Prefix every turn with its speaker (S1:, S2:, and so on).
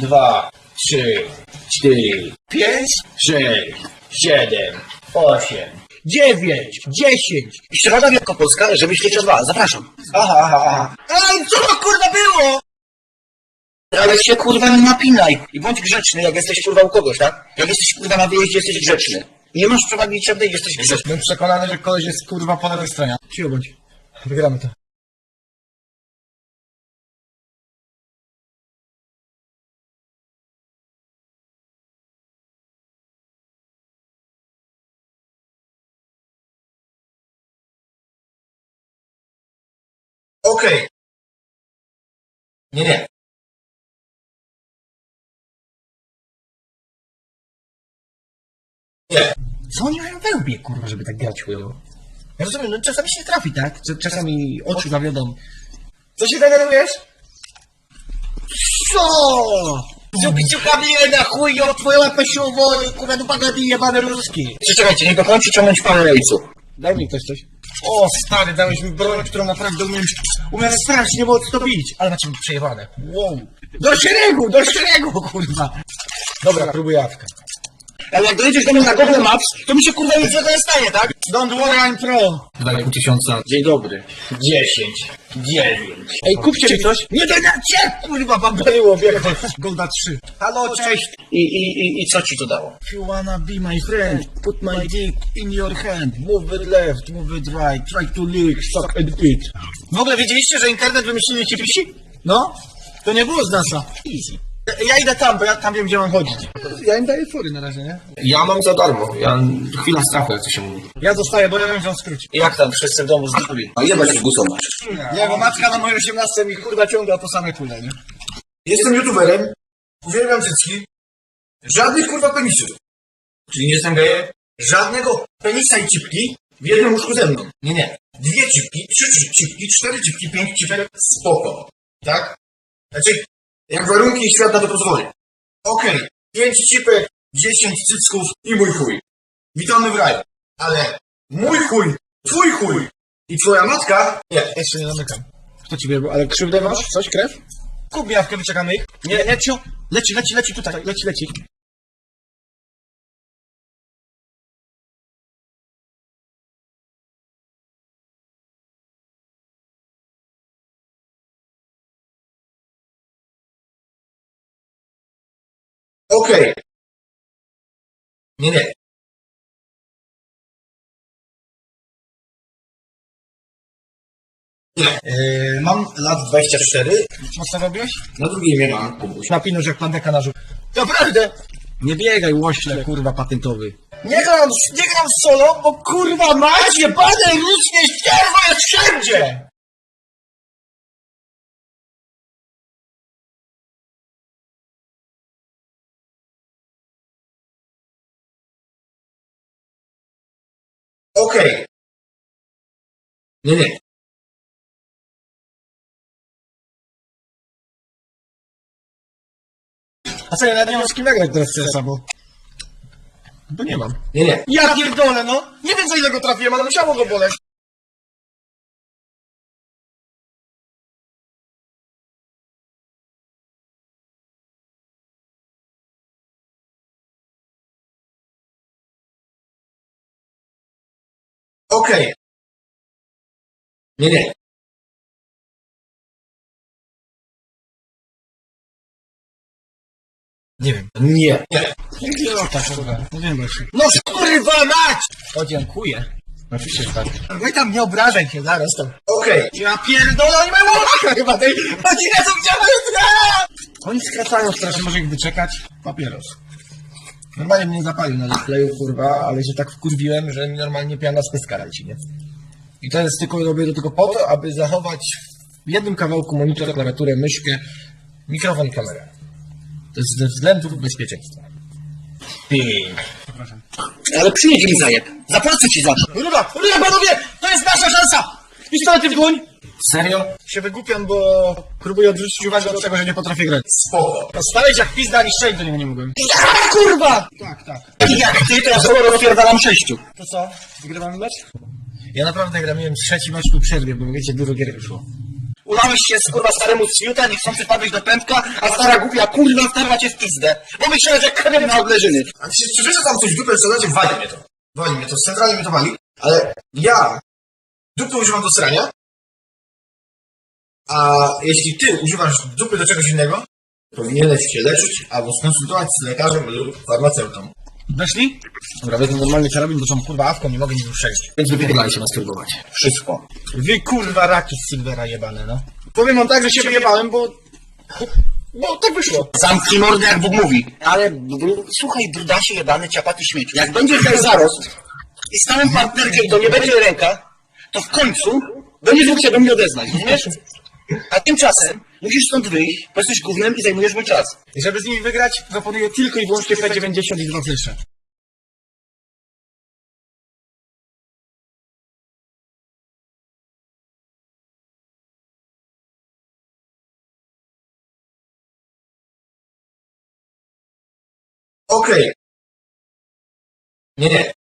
S1: dwa, trzy, cztery, pięć, sześć, siedem, osiem, dziewięć, dziesięć.
S2: Środa Wielkopolska, żeby świecić dwa. Zapraszam.
S1: Aha, aha, aha. Ej, co to kurwa było?
S2: Ale się kurwa nie napinaj. I bądź grzeczny, jak jesteś kurwa u kogoś, tak? Jak jesteś kurwa na wyjeździe, jesteś grzeczny. Nie masz przewagi liczebnej, jesteś grzeczny.
S1: Byłem przekonany, że koleś jest kurwa po lewej stronie. Cicho bądź. Wygramy to.
S2: Okej. Nie, nie. Nie.
S1: Co oni mają we łbie, kurwa, żeby tak grać chujowo? Ja rozumiem, no czasami się trafi, tak? Cze- Czasami oczu zawiodą. Co się denerwujesz? Co?
S2: Ciuki, ciuka bije na chuj, o twoją łapę siłowo, kurwa dupa bije, jebane ruski. Czekajcie, nie dokończy ciągnąć parę rejsu.
S1: Daj mi ktoś coś. O, stary, dałeś mi broń, którą naprawdę umiem, umiem strasznie mocno bić. Ale macie mi przejebane. Wow. Do szeregu, do szeregu, kurwa. Dobra, próbuję.
S2: Ale jak dojedziesz do mnie na Google Maps, to mi się kurwa nic nie stanie, tak?
S1: Don't worry, I'm pro.
S3: Daj pół tysiąca.
S2: Dzień dobry. Dziesięć. Dziewięć.
S1: Ej, kupcie mi coś. Nie dodacie, kurwa, wam było, biegnie. Golda 3. Halo, cześć.
S2: I, i, i, I co ci to dało?
S1: If you wanna be my friend, put my dick in your hand. Move it left, move it right, try to lick, suck and eat. W ogóle wiedzieliście, że internet wymyślili ci pisi? No, to nie było z NASA. Easy. Ja idę tam, bo ja tam wiem, gdzie mam chodzić. Ja im daję fury na razie, nie?
S3: Ja mam za darmo. Ja chwila strachu, jak to się mówi.
S1: Ja zostaję, bo ja wiem, że on skróci.
S2: Jak tam wszyscy w domu zdrowi? A jebać się gusą masz.
S1: Nie, bo matka na mojej 18 mi kurwa ciąga po same kule, nie?
S4: Jestem youtuberem, uwielbiam cycki, żadnych kurwa penisów. Czyli nie jestem gejem? Żadnego penisa i cipki w jednym łóżku ze mną. Nie, nie. Dwie cipki, trzy ci- cipki, cztery cipki, pięć cipek, spoko. Tak? Znaczy, jak warunki i świat na to pozwoli. Okej, pięć cipek, dziesięć cycków i mój chuj. Witamy w raju. Ale mój chuj, twój chuj i twoja matka, nie.
S1: Jeszcze nie zamykam. Kto ci biegł? Ale krzywdę masz? Coś, krew? Kup mi jawkę, wyczekamy ich. Nie, leci, leci, leci, leci tutaj, leci, leci.
S4: Okej. Nie, nie.
S1: Yy, mam lat 24. Mocno robiłeś?
S4: Na drugie imię mam Kubuś.
S1: Napinusz jak pandeka na żółt. Naprawdę! Nie biegaj, łośle, kurwa, patentowy. Nie gram, nie gram solo, bo kurwa mać, jebane ludzkie ścierwo jest wszędzie!
S4: Okej. Nie, nie.
S1: A co, ja nie mam z kim nagrać teraz CS-a, bo... Bo nie mam.
S4: Nie, nie.
S1: Ja pierdolę, no! Nie wiem, za ile go trafiłem, ale musiało go boleć.
S4: Okej. Nie, nie.
S1: Nie wiem.
S4: Nie.
S1: Nie. Nie lata, kurwa. Nie wiem właśnie. No kurwa mać! O, dziękuję. Oczywiście, tak. No i tam nie obrażaj się, zaraz tam.
S4: Okej.
S1: Ja pierdolę, oni mają łaka chyba tej... Oni są działają, Oni skracają strasznie, może ich wyczekać. Papieros. Normalnie mnie zapalił na displayu, kurwa, ale się tak wkurwiłem, że mi normalnie piana z pyska leci, nie? I to jest tylko, robię to tylko po to, aby zachować w jednym kawałku monitor, klawiaturę, myszkę, mikrofon i kamerę. To jest ze względów bezpieczeństwa. Ping.
S2: Ale przyjedź mi zajeb. Zapłacę ci za to.
S1: Ruda, ruda panowie, to jest nasza szansa! Pistolety w dłoń!
S3: Serio?
S1: Się wygłupiam, bo próbuję odwrócić uwagę od tego, że nie potrafię grać.
S4: Spoko.
S1: Stałeś jak pizda, ani strzelić do niego nie mogłem. Ja, kurwa! Tak, tak.
S2: I jak ty, to ja solo rozpierdalam sześciu.
S1: To co? Wygrywamy mecz? Ja naprawdę gra, miałem trzeci mecz po przerwie, bo wiecie, dużo gier wyszło.
S2: Ulałeś się z kurwa staremu z fiuta, nie chcący padać do pępka, a stara głupia kurwa starła cię w pizdę. Bo myślałem, że krewem na odleżyny.
S4: A czy wiesz, że tam coś w dupę wsadzacie? Wali mnie to. Wali mnie to, centralnie mnie to wali, ale ja dupy używam do srania, a jeśli ty używasz dupy do czegoś innego, powinieneś się leczyć albo skonsultować z lekarzem lub farmaceutą.
S1: Weszli? Dobra, wezmę normalny karabin, bo są kurwa awką, nie mogę nic przejść.
S3: Więc wypierdalaj się masturbować.
S2: Wszystko.
S1: Wy kurwa raki z Silvera jebane, no. Powiem wam tak, że się wyjebałem, bo... Bo tak wyszło.
S2: Zamknij mordę, jak Bóg mówi. Ale br- słuchaj, brudasie jebany, ciapaty śmieci. Jak będziesz miał zarost i stałem partnerkę i to nie będzie ręka, to w końcu będziesz mógł się do mnie odezwać, rozumiesz? A tymczasem musisz stąd wyjść, bo jesteś gównem i zajmujesz mój czas.
S1: Żeby z nimi wygrać, proponuję tylko i wyłącznie P90 i dwa flesze.
S4: Okej. Nie, nie.